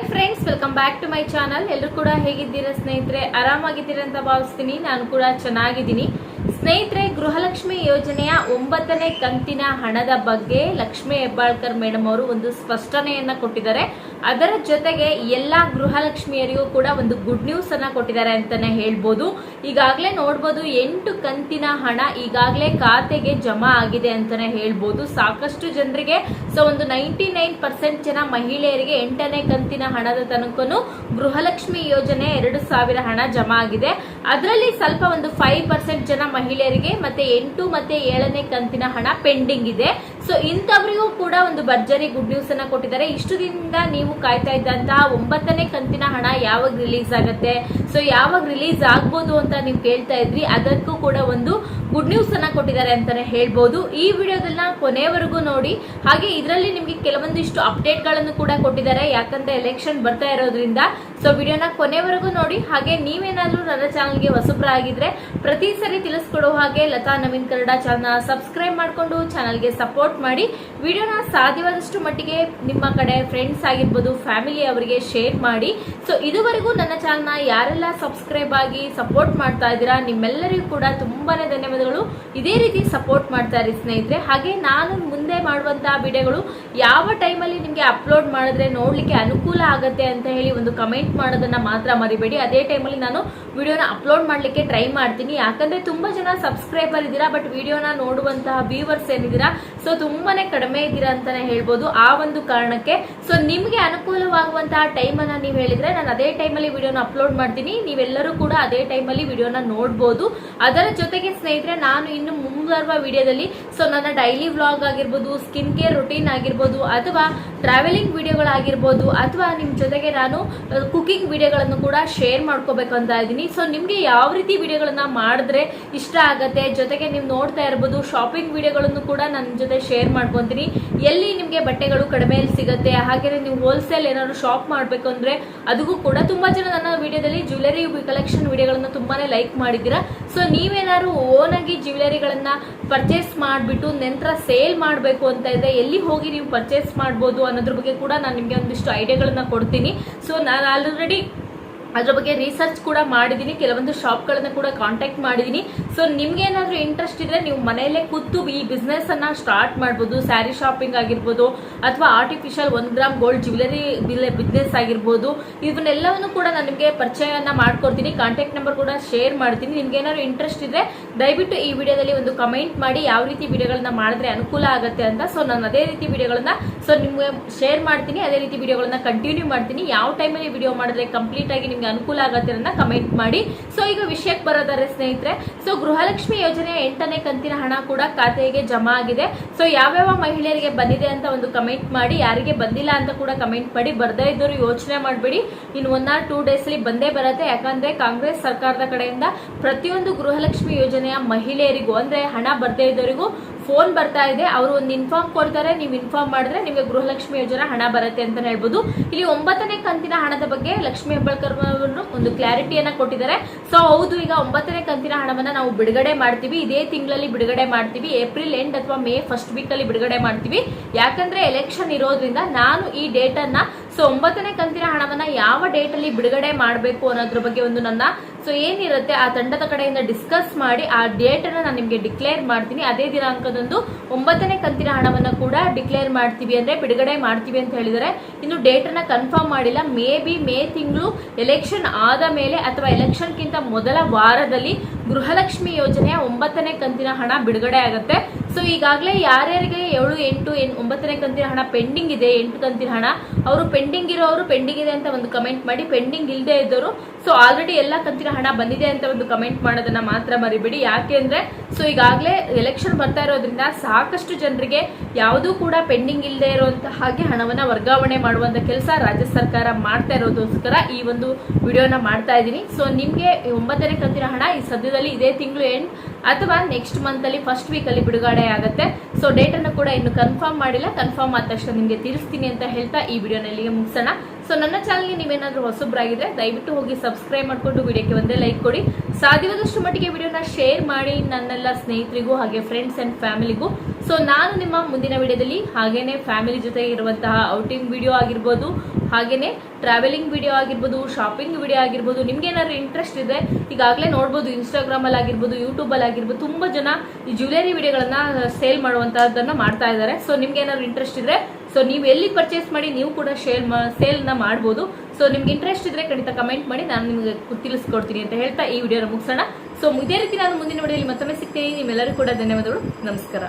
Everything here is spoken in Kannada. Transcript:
Friends welcome back to my channel ಎಲ್ಲರೂ ಕೂಡ ಹೇಗಿದ್ದೀರಾ ಸ್ನೇಹಿತರೆ? ಆರಾಮಾಗಿದ್ದೀರಾ ಅಂತ ಭಾವಿಸ್ತೀನಿ. ನಾನು ಕೂಡ ಚೆನ್ನಾಗಿದ್ದೀನಿ. ಸ್ನೇಹಿತರೆ, ಗೃಹಲಕ್ಷ್ಮಿ ಯೋಜನೆಯ ಒಂಬತ್ತನೇ ಕಂತಿನ ಹಣದ ಬಗ್ಗೆ ಲಕ್ಷ್ಮಿ ಹೆಬ್ಬಾಳ್ಕರ್ ಮೇಡಮ್ ಅವರು ಒಂದು ಸ್ಪಷ್ಟನೆಯನ್ನ ಕೊಟ್ಟಿದ್ದಾರೆ. ಅದರ ಜೊತೆಗೆ ಎಲ್ಲಾ ಗೃಹಲಕ್ಷ್ಮಿಯರಿಗೂ ಕೂಡ ಒಂದು ಗುಡ್ ನ್ಯೂಸ್ ಅನ್ನ ಕೊಟ್ಟಿದ್ದಾರೆ ಅಂತಾನೆ ಹೇಳ್ಬೋದು. ಈಗಾಗಲೇ ನೋಡ್ಬೋದು ಎಂಟು ಕಂತಿನ ಹಣ ಈಗಾಗಲೇ ಖಾತೆಗೆ ಜಮಾ ಆಗಿದೆ ಅಂತಾನೆ ಹೇಳ್ಬೋದು. ಸಾಕಷ್ಟು ಜನರಿಗೆ, ಸೊ ಒಂದು ನೈಂಟಿ ನೈನ್ ಪರ್ಸೆಂಟ್ ಜನ ಮಹಿಳೆಯರಿಗೆ ಎಂಟನೇ ಕಂತಿನ ಹಣದ ತನಕನು ಗೃಹಲಕ್ಷ್ಮಿ ಯೋಜನೆ ಎರಡು ಸಾವಿರ ಹಣ ಜಮಾ ಆಗಿದೆ. ಅದರಲ್ಲಿ ಸ್ವಲ್ಪ ಒಂದು ಫೈವ್ ಪರ್ಸೆಂಟ್ ಜನ ಮಹಿಳೆಯರಿಗೆ ಮತ್ತೆ ಎಂಟು ಮತ್ತೆ ಏಳನೇ ಕಂತಿನ ಹಣ ಪೆಂಡಿಂಗ್ ಇದೆ. ಸೊ ಇಂಥವರಿಗೂ ಕೂಡ ಒಂದು ಭರ್ಜರಿ ಗುಡ್ ನ್ಯೂಸ್ ಅನ್ನ ಕೊಟ್ಟಿದ್ದಾರೆ. ಇಷ್ಟು ದಿನದಿಂದ ನೀವು ಕಾಯ್ತಾ ಇದ್ದಂತಹ ಒಂಬತ್ತನೇ ಕಂತಿನ ಹಣ ಯಾವಾಗ ರಿಲೀಸ್ ಆಗುತ್ತೆ? ಸೊ ಯಾವಾಗ ರಿಲೀಸ್ ಆಗ್ಬೋದು ಅಂತ ನೀವು ಕೇಳ್ತಾ ಇದ್ರಿ. ಅದಕ್ಕೂ ಕೂಡ ಒಂದು ಗುಡ್ ನ್ಯೂಸ್ ಅನ್ನ ಕೊಟ್ಟಿದ್ದಾರೆ ಅಂತಾನೆ ಹೇಳ್ಬೋದು. ಈ ವಿಡಿಯೋದನ್ನ ಕೊನೆವರೆಗೂ ನೋಡಿ. ಹಾಗೆ ಇದರಲ್ಲಿ ನಿಮಗೆ ಕೆಲವೊಂದಿಷ್ಟು ಅಪ್ಡೇಟ್ಗಳನ್ನು ಕೂಡ ಕೊಟ್ಟಿದ್ದಾರೆ. ಯಾಕಂದ್ರೆ ಎಲೆಕ್ಷನ್ ಬರ್ತಾ ಇರೋದ್ರಿಂದ ಸೊ ವಿಡಿಯೋನ ಕೊನೆವರೆಗೂ ನೋಡಿ. ಹಾಗೆ ನೀವೇನಾದರೂ ನನ್ನ ಚಾನಲ್ಗೆ ಹೊಸಬ್ರಾಗಿದ್ರೆ ಪ್ರತಿ ಸರಿ ತಿಳಿಸ್ಕೊಡೋ ಹಾಗೆ ಲತಾ ನವೀನ್ ಕನ್ನಡ ಚಾನಲ್ನ ಸಬ್ಸ್ಕ್ರೈಬ್ ಮಾಡಿಕೊಂಡು ಚಾನಲ್ಗೆ ಸಪೋರ್ಟ್ ಮಾಡಿ. ವಿಡಿಯೋನ ಸಾಧ್ಯವಾದಷ್ಟು ಮಟ್ಟಿಗೆ ನಿಮ್ಮ ಕಡೆ ಫ್ರೆಂಡ್ಸ್ ಆಗಿರ್ಬೋದು ಫ್ಯಾಮಿಲಿ ಅವರಿಗೆ ಶೇರ್ ಮಾಡಿ. ಸೊ ಇದುವರೆಗೂ ನನ್ನ ಚಾನಲ್ನ ಯಾರೆಲ್ಲ ಸಬ್ಸ್ಕ್ರೈಬ್ ಆಗಿ ಸಪೋರ್ಟ್ ಮಾಡ್ತಾ ಇದ್ದೀರಾ, ನಿಮ್ಮೆಲ್ಲರಿಗೂ ಕೂಡ ತುಂಬಾ ಧನ್ಯವಾದಗಳು. ಇದೇ ರೀತಿ ಸಪೋರ್ಟ್ ಮಾಡ್ತಾ ಇರಿ ಸ್ನೇಹಿತರೆ. ಹಾಗೆ ನಾನು ಮುಂದೆ ಮಾಡುವಂತಹ ವಿಡಿಯೋಗಳು ಯಾವ ಟೈಮಲ್ಲಿ ನಿಮಗೆ ಅಪ್ಲೋಡ್ ಮಾಡಿದ್ರೆ ನೋಡಲಿಕ್ಕೆ ಅನುಕೂಲ ಆಗುತ್ತೆ ಅಂತ ಹೇಳಿ ಒಂದು ಕಮೆಂಟ್ ಮಾಡೋದನ್ನ ಮಾತ್ರ ಮರಿಬೇಡಿ. ಅದೇ ಟೈಮಲ್ಲಿ ನಾನು ವಿಡಿಯೋನ ಅಪ್ಲೋಡ್ ಮಾಡ್ಲಿಕ್ಕೆ ಟ್ರೈ ಮಾಡ್ತೀನಿ. ಯಾಕಂದ್ರೆ ತುಂಬಾ ಜನ ಸಬ್ಸ್ಕ್ರೈಬರ್ ಇದ್ದೀರಾ ಬಟ್ ವಿಡಿಯೋನ ನೋಡುವಂತಹ ವ್ಯೂವರ್ಸ್ ಏನಿದ್ದೀರಾ ಸೊ ತುಂಬಾನೇ ಕಡಿಮೆ ಇದ್ದೀರಾ ಅಂತಲೇ ಹೇಳ್ಬೋದು ಆ ಒಂದು ಕಾರಣಕ್ಕೆ. ಸೊ ನಿಮಗೆ ಅನುಕೂಲವಾಗುವಂತಹ ಟೈಮನ್ನು ನೀವು ಹೇಳಿದ್ರೆ ನಾನು ಅದೇ ಟೈಮಲ್ಲಿ ವಿಡಿಯೋನ ಅಪ್ಲೋಡ್ ಮಾಡ್ತೀನಿ. ನೀವೆಲ್ಲರೂ ಕೂಡ ಅದೇ ಟೈಮಲ್ಲಿ ವಿಡಿಯೋನ ನೋಡ್ಬೋದು. ಅದರ ಜೊತೆಗೆ ಸ್ನೇಹಿತರೆ, ನಾನು ಇನ್ನು ಮುಂಬರುವ ವಿಡಿಯೋದಲ್ಲಿ ಸೊ ನನ್ನ ಡೈಲಿ ವ್ಲಾಗ್ ಆಗಿರ್ಬೋದು ಸ್ಕಿನ್ ಕೇರ್ ರುಟೀನ್ ಆಗಿರ್ಬೋದು, ಅಥವಾ ಟ್ರಾವೆಲಿಂಗ್ ವಿಡಿಯೋಗಳಾಗಿರ್ಬೋದು ಅಥವಾ ನಿಮ್ಮ ಜೊತೆಗೆ ನಾನು ಕುಕಿಂಗ್ ವಿಡಿಯೋಗಳನ್ನು ಕೂಡ ಶೇರ್ ಮಾಡ್ಕೋಬೇಕು ಅಂತ ಇದ್ದೀನಿ. ಸೊ ನಿಮಗೆ ಯಾವ ರೀತಿ ವಿಡಿಯೋಗಳನ್ನು ಮಾಡಿದ್ರೆ ಇಷ್ಟ ಆಗುತ್ತೆ? ಜೊತೆಗೆ ನೀವು ನೋಡ್ತಾ ಇರ್ಬೋದು ಶಾಪಿಂಗ್ ವಿಡಿಯೋಗಳನ್ನು ಕೂಡ ನನ್ನ ಜೊತೆ ಶೇರ್ ಮಾಡ್ಕೊತೀನಿ. ಎಲ್ಲಿ ನಿಮಗೆ ಬಟ್ಟೆಗಳು ಕಡಿಮೆಯಲ್ಲಿ ಸಿಗುತ್ತೆ? ಹಾಗೆಯೇ ನೀವು ಹೋಲ್ಸೇಲ್ ಏನಾದ್ರು ಶಾಪ್ ಮಾಡಬೇಕು ಅಂದರೆ ಅದಕ್ಕೂ ಕೂಡ ತುಂಬ ಜನ ನನ್ನ ವಿಡಿಯೋದಲ್ಲಿ ಜ್ಯುವೆಲರಿ ಕಲೆಕ್ಷನ್ ವಿಡಿಯೋಗಳನ್ನು ತುಂಬಾ ಲೈಕ್ ಮಾಡಿದ್ದೀರಾ. ಸೊ ನೀವೇನಾದ್ರು ಓನಾಗಿ ಜ್ಯುವೆಲರಿಗಳನ್ನ ಪರ್ಚೇಸ್ ಮಾಡಿಬಿಟ್ಟು ನಂತರ ಸೇಲ್ ಮಾಡಬೇಕು ಅಂತ ಇದೆ ಎಲ್ಲಿ ಹೋಗಿ ನೀವು ಪರ್ಚೇಸ್ ಮಾಡ್ಬೋದು ಅನ್ನೋದ್ರ ಬಗ್ಗೆ ಕೂಡ ನಾನು ನಿಮಗೆ ಒಂದಿಷ್ಟು ಐಡಿಯಾಗಳನ್ನ ಕೊಡ್ತೀನಿ. ಸೊ ನಾನು ಆಲ್ರೆಡಿ ಅದ್ರ ಬಗ್ಗೆ ರಿಸರ್ಚ್ ಕೂಡ ಮಾಡಿದ್ದೀನಿ ಕೆಲವೊಂದು ಶಾಪ್ಗಳನ್ನ ಕೂಡ ಕಾಂಟ್ಯಾಕ್ಟ್ ಮಾಡಿದ್ದೀನಿ ಸೊ ನಿಮ್ಗೆ ಏನಾದರೂ ಇಂಟ್ರೆಸ್ಟ್ ಇದ್ರೆ ನೀವು ಮನೆಯಲ್ಲೇ ಕೂತು ಈ ಬಿಸ್ನೆಸ್ ಅನ್ನ ಸ್ಟಾರ್ಟ್ ಮಾಡ್ಬೋದು. ಸ್ಯಾರಿ ಶಾಪಿಂಗ್ ಆಗಿರ್ಬೋದು ಅಥವಾ artificial one gram gold jewellery business ಆಗಿರ್ಬೋದು. ಇವನ್ನೆಲ್ಲವನ್ನು ಕೂಡ ನಾನು ನಿಮಗೆ ಪರಿಚಯನ ಮಾಡ್ಕೊಡ್ತೀನಿ. ಕಾಂಟ್ಯಾಕ್ಟ್ ನಂಬರ್ ಕೂಡ ಶೇರ್ ಮಾಡ್ತೀನಿ. ನಿಮ್ಗೆ ಏನಾದ್ರು ಇಂಟ್ರೆಸ್ಟ್ ಇದ್ರೆ ದಯವಿಟ್ಟು ಈ ವಿಡಿಯೋದಲ್ಲಿ ಒಂದು ಕಮೆಂಟ್ ಮಾಡಿ ಯಾವ ರೀತಿ ವಿಡಿಯೋಗಳನ್ನ ಮಾಡಿದ್ರೆ ಅನುಕೂಲ ಆಗುತ್ತೆ ಅಂತ. ಸೊ ನಾನು ಅದೇ ರೀತಿ ವಿಡಿಯೋಗಳನ್ನ ಸೊ ನಿಮ್ಗೆ ಶೇರ್ ಮಾಡ್ತೀನಿ. ಅದೇ ರೀತಿ ವಿಡಿಯೋಗಳನ್ನ ಕಂಟಿನ್ಯೂ ಮಾಡ್ತೀನಿ. ಯಾವ ಟೈಮಲ್ಲಿ ವಿಡಿಯೋ ಮಾಡಿದ್ರೆ ಕಂಪ್ಲೀಟ್ ಆಗಿ ನಿಮ್ಗೆ ಅನುಕೂಲ ಆಗತ್ತೆ ಅಂತ ಕಮೆಂಟ್ ಮಾಡಿ. ಸೊ ಈಗ ವಿಷಯಕ್ಕೆ ಬರೋದಾರೆ ಸ್ನೇಹಿತರೆ ಸೊ ಗೃಹಲಕ್ಷ್ಮಿ ಯೋಜನೆಯ ಎಂಟನೇ ಕಂತಿನ ಹಣ ಕೂಡ ಖಾತೆಗೆ ಜಮಾ ಆಗಿದೆ. ಸೊ ಯಾವ್ಯಾವ ಮಹಿಳೆಯರಿಗೆ ಬಂದಿದೆ ಅಂತ ಒಂದು ಕಮೆಂಟ್ ಮಾಡಿ, ಯಾರಿಗೆ ಬಂದಿಲ್ಲ ಅಂತ ಕೂಡ ಕಮೆಂಟ್ ಮಾಡಿ, ಬರ್ದೇ ಇದ್ದವರು ಯೋಚನೆ ಮಾಡಬೇಡಿ. ಇನ್ನು ಒನ್ ಆರ್ ಟೂ ಡೇಸ್ ಅಲ್ಲಿ ಬಂದೇ ಬರುತ್ತೆ. ಯಾಕಂದ್ರೆ ಕಾಂಗ್ರೆಸ್ ಸರ್ಕಾರದ ಕಡೆಯಿಂದ ಪ್ರತಿಯೊಂದು ಗೃಹಲಕ್ಷ್ಮಿ ಯೋಜನೆಯ ಮಹಿಳೆಯರಿಗೂ, ಅಂದ್ರೆ ಹಣ ಬರ್ದೇ ಇದ್ದವರಿಗೂ ಫೋನ್ ಬರ್ತಾ ಇದೆ, ಅವರು ಒಂದು ಇನ್ಫಾರ್ಮ್ ಕೊಡ್ತಾರೆ, ನೀವು ಇನ್ಫಾರ್ಮ್ ಮಾಡಿದ್ರೆ ನಿಮಗೆ ಗೃಹಲಕ್ಷ್ಮಿ ಯೋಜನೆ ಹಣ ಬರುತ್ತೆ ಅಂತ ಹೇಳ್ಬೋದು. ಇಲ್ಲಿ ಒಂಬತ್ತನೇ ಕಂತಿನ ಹಣದ ಬಗ್ಗೆ ಲಕ್ಷ್ಮಿ ಹೆಬ್ಬಾಳ್ಕರ್ ಅವರು ಒಂದು ಕ್ಲಾರಿಟಿಯನ್ನ ಕೊಟ್ಟಿದ್ದಾರೆ. ಸೊ ಹೌದು, ಈಗ ಒಂಬತ್ತನೇ ಕಂತಿನ ಹಣವನ್ನ ನಾವು ಬಿಡುಗಡೆ ಮಾಡ್ತೀವಿ. ಇದೇ ತಿಂಗಳಲ್ಲಿ ಬಿಡುಗಡೆ ಮಾಡ್ತೀವಿ. ಏಪ್ರಿಲ್ ಎಂಡ್ ಅಥವಾ ಮೇ ಫಸ್ಟ್ ವೀಕ್ ಅಲ್ಲಿ ಬಿಡುಗಡೆ ಮಾಡ್ತೀವಿ. ಯಾಕಂದ್ರೆ ಎಲೆಕ್ಷನ್ ಇರೋದ್ರಿಂದ ನಾನು ಈ ಡೇಟ್ ಅನ್ನ ಸೊ ಒಂಬತ್ತನೇ ಕಂತಿನ ಹಣವನ್ನ ಯಾವ ಡೇಟ್ ಅಲ್ಲಿ ಬಿಡುಗಡೆ ಮಾಡಬೇಕು ಅನ್ನೋದ್ರ ಬಗ್ಗೆ ಒಂದು ನನ್ನ ಸೊ ಏನಿರುತ್ತೆ, ಆ ತಂಡದ ಕಡೆಯಿಂದ ಡಿಸ್ಕಸ್ ಮಾಡಿ ಆ ಡೇಟ್ ಅನ್ನ ನಾನು ನಿಮಗೆ ಡಿಕ್ಲೇರ್ ಮಾಡ್ತೀನಿ. ಅದೇ ದಿನಾಂಕದಂದು ಒಂಬತ್ತನೇ ಕಂತಿನ ಹಣವನ್ನು ಕೂಡ ಡಿಕ್ಲೇರ್ ಮಾಡ್ತೀವಿ ಅಂದ್ರೆ ಬಿಡುಗಡೆ ಮಾಡ್ತೀವಿ ಅಂತ ಹೇಳಿದರೆ ಇನ್ನು ಡೇಟನ್ನು ಕನ್ಫರ್ಮ್ ಮಾಡಿಲ್ಲ. ಮೇ ಬಿ ಮೇ ತಿಂಗಳು ಎಲೆಕ್ಷನ್ ಆದ ಮೇಲೆ ಅಥವಾ ಎಲೆಕ್ಷನ್ಗಿಂತ ಮೊದಲ ವಾರದಲ್ಲಿ ಗೃಹಲಕ್ಷ್ಮಿ ಯೋಜನೆಯ ಒಂಬತ್ತನೇ ಕಂತಿನ ಹಣ ಬಿಡುಗಡೆ ಆಗುತ್ತೆ. ಸೊ ಈಗಾಗಲೇ ಯಾರ್ಯಾರಿಗೆ ಏಳು, ಎಂಟು, ಎನ್, ಒಂಬತ್ತನೇ ಕಂತಿನ ಹಣ ಪೆಂಡಿಂಗ್ ಇದೆ, ಎಂಟು ಕಂತಿನ ಹಣ, ಅವರು ಪೆಂಡಿಂಗ್ ಇರೋರು ಪೆಂಡಿಂಗ್ ಇದೆ ಅಂತ ಒಂದು ಕಮೆಂಟ್ ಮಾಡಿ ಪೆಂಡಿಂಗ್ ಇಲ್ಲದೆ ಇದ್ದವರು ಸೊ ಆಲ್ರೆಡಿ ಎಲ್ಲ ಕಂತಿನ ಹಣ ಬಂದಿದೆ ಅಂತ ಒಂದು ಕಮೆಂಟ್ ಮಾಡೋದನ್ನ ಮಾತ್ರ ಮರಿಬೇಡಿ. ಯಾಕೆಂದ್ರೆ ಸೊ ಈಗಾಗಲೇ ಎಲೆಕ್ಷನ್ ಬರ್ತಾ ಇರೋದ್ರಿಂದ ಸಾಕಷ್ಟು ಜನರಿಗೆ ಯಾವುದೂ ಕೂಡ ಪೆಂಡಿಂಗ್ ಇಲ್ಲದೆ ಇರುವಂತಹ ಹಾಗೆ ಹಣವನ್ನ ವರ್ಗಾವಣೆ ಮಾಡುವಂತ ಕೆಲಸ ರಾಜ್ಯ ಸರ್ಕಾರ ಮಾಡ್ತಾ ಇರೋದಕ್ಕೋಸ್ಕರ ಈ ಒಂದು ವಿಡಿಯೋನ ಮಾಡ್ತಾ ಇದ್ದೀನಿ. ಸೊ ನಿಮಗೆ ಒಂಬತ್ತನೇ ಕಂತಿನ ಹಣ ಈ ಸದ್ಯದಲ್ಲಿ ಇದೇ ತಿಂಗಳು ಎಂಡ್ ಅಥವಾ ನೆಕ್ಸ್ಟ್ ಮಂತ್ ಅಲ್ಲಿ ಫಸ್ಟ್ ವೀಕ್ ಅಲ್ಲಿ ಬಿಡುಗಡೆ ಆಗುತ್ತೆ. ಸೊ ಡೇಟ್ ಅನ್ನು ಕೂಡ ಇನ್ನು ಕನ್ಫರ್ಮ್ ಮಾಡಿಲ್ಲ. ಕನ್ಫರ್ಮ್ ಆದ ತಕ್ಷಣ ನಿಮಗೆ ತಿಳಿಸ್ತೀನಿ ಅಂತ ಹೇಳ್ತಾ ಈ ವಿಡಿಯೋನ ಇಲ್ಲಿಗೆ ಮುಗಿಸೋಣ. ಸೊ ನನ್ನ ಚಾನಲ್ಗೆ ನೀವೇನಾದ್ರೂ ಹೊಸಬ್ರಾಗಿದ್ರೆ, ದಯವಿಟ್ಟು ಹೋಗಿ ಸಬ್ಸ್ಕ್ರೈಬ್ ಮಾಡ್ಕೊಂಡು ವಿಡಿಯೋಕ್ಕೆ ಒಂದೇ ಲೈಕ್ ಕೊಡಿ. ಸಾಧ್ಯವಾದಷ್ಟು ಮಟ್ಟಿಗೆ ವಿಡಿಯೋನ ಶೇರ್ ಮಾಡಿ ನನ್ನೆಲ್ಲ ಸ್ನೇಹಿತರಿಗೂ ಹಾಗೆ ಫ್ರೆಂಡ್ಸ್ ಅಂಡ್ ಫ್ಯಾಮಿಲಿಗೂ ಸೊ ನಾನು ನಿಮ್ಮ ಮುಂದಿನ ವಿಡಿಯೋದಲ್ಲಿ ಹಾಗೇನೆ ಫ್ಯಾಮಿಲಿ ಜೊತೆ ಇರುವಂತಹ ಔಟಿಂಗ್ ವಿಡಿಯೋ ಆಗಿರ್ಬೋದು, ಹಾಗೇನೆ ಟ್ರಾವೆಲಿಂಗ್ ವಿಡಿಯೋ ಆಗಿರ್ಬೋದು ಶಾಪಿಂಗ್ ವಿಡಿಯೋ ಆಗಿರ್ಬೋದು, ನಿಮ್ಗೆ ಏನಾದ್ರು ಇಂಟ್ರೆಸ್ಟ್ ಇದೆ ಈಗಾಗಲೇ ನೋಡ್ಬೋದು ಇನ್ಸ್ಟಾಗ್ರಾಮ್ ಅಲ್ಲಿ ಆಗಿರ್ಬೋದು ಯೂಟ್ಯೂಬ್ ಅಲ್ಲಿ ಆಗಿರ್ಬೋದು, ತುಂಬಾ ಜನ ಈ ಜ್ಯುವೆಲರಿ ವಿಡಿಯೋಗಳನ್ನ ಸೇಲ್ ಮಾಡುವಂತಹದ್ದನ್ನ ಮಾಡ್ತಾ ಇದ್ದಾರೆ. ಸೊ ನಿಮ್ಗೆ ಏನಾದ್ರು ಇಂಟ್ರೆಸ್ಟ್ ಇದ್ರೆ ಸೊ ನೀವು ಎಲ್ಲಿ ಪರ್ಚೇಸ್ ಮಾಡಿ, ನೀವು ಕೂಡ ಶೇರ್ ಸೇಲ್ನ ಮಾಡ್ಬೋದು. ಸೊ ನಿಮ್ಗೆ ಇಂಟ್ರೆಸ್ಟ್ ಇದ್ರೆ ಖಂಡಿತ ಕಮೆಂಟ್ ಮಾಡಿ, ನಾನು ನಿಮಗೆ ತಿಳಿಸ್ಕೊಡ್ತೀನಿ ಅಂತ ಹೇಳ್ತಾ ಈ ವಿಡಿಯೋನ ಮುಗಿಸೋಣ. ಸೊ ಇದೇ ರೀತಿ ನಾನು ಮುಂದಿನ ವಿಡಿಯೋಲಿ ಮತ್ತೊಮ್ಮೆ ಸಿಗ್ತೀನಿ. ನಿಮ್ಮೆಲ್ಲರೂ ಕೂಡ ಧನ್ಯವಾದಗಳು. ನಮಸ್ಕಾರ.